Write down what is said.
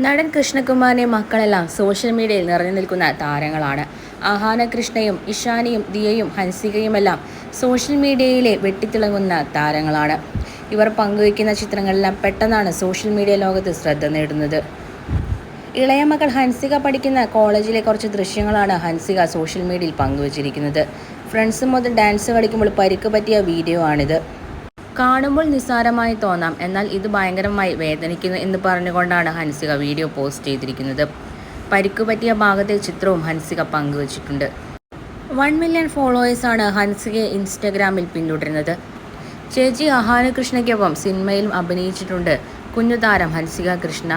നടൻ കൃഷ്ണകുമാറിന്റെ മക്കളെല്ലാം സോഷ്യൽ മീഡിയയിൽ നിറഞ്ഞു നിൽക്കുന്ന താരങ്ങളാണ്. ആഹാന കൃഷ്ണയും ഇഷാനിയും ദിയയും ഹൻസികയുമെല്ലാം സോഷ്യൽ മീഡിയയിലെ വെട്ടിത്തിളങ്ങുന്ന താരങ്ങളാണ്. ഇവർ പങ്കുവയ്ക്കുന്ന ചിത്രങ്ങളെല്ലാം പെട്ടെന്നാണ് സോഷ്യൽ മീഡിയ ലോകത്ത് ശ്രദ്ധ നേടുന്നത്. ഇളയ മകൾ ഹൻസിക പഠിക്കുന്ന കോളേജിലെ കുറച്ച് ദൃശ്യങ്ങളാണ് ഹൻസിക സോഷ്യൽ മീഡിയയിൽ പങ്കുവച്ചിരിക്കുന്നത്. ഫ്രണ്ട്സ് മുതൽ ഡാൻസ് കളിക്കുമ്പോൾ പരിക്ക് പറ്റിയ വീഡിയോ ആണിത്. കാണുമ്പോൾ നിസ്സാരമായി തോന്നാം. എന്നാൽ ഇത് ഭയങ്കരമായി വേദനിക്കുന്നു എന്ന് പറഞ്ഞുകൊണ്ടാണ് ഹൻസിക വീഡിയോ പോസ്റ്റ് ചെയ്തിരിക്കുന്നത്. പരിക്കുപറ്റിയ ഭാഗത്തെ ചിത്രവും ഹൻസിക പങ്കുവച്ചിട്ടുണ്ട്. വൺ മില്യൺ ഫോളോവേഴ്സാണ് ഹൻസികയെ ഇൻസ്റ്റഗ്രാമിൽ പിന്തുടരുന്നത്. ചേച്ചി അഹാന കൃഷ്ണയ്ക്കൊപ്പം സിനിമയിലും അഭിനയിച്ചിട്ടുണ്ട്. കുഞ്ഞുതാരം ഹൻസിക കൃഷ്ണ.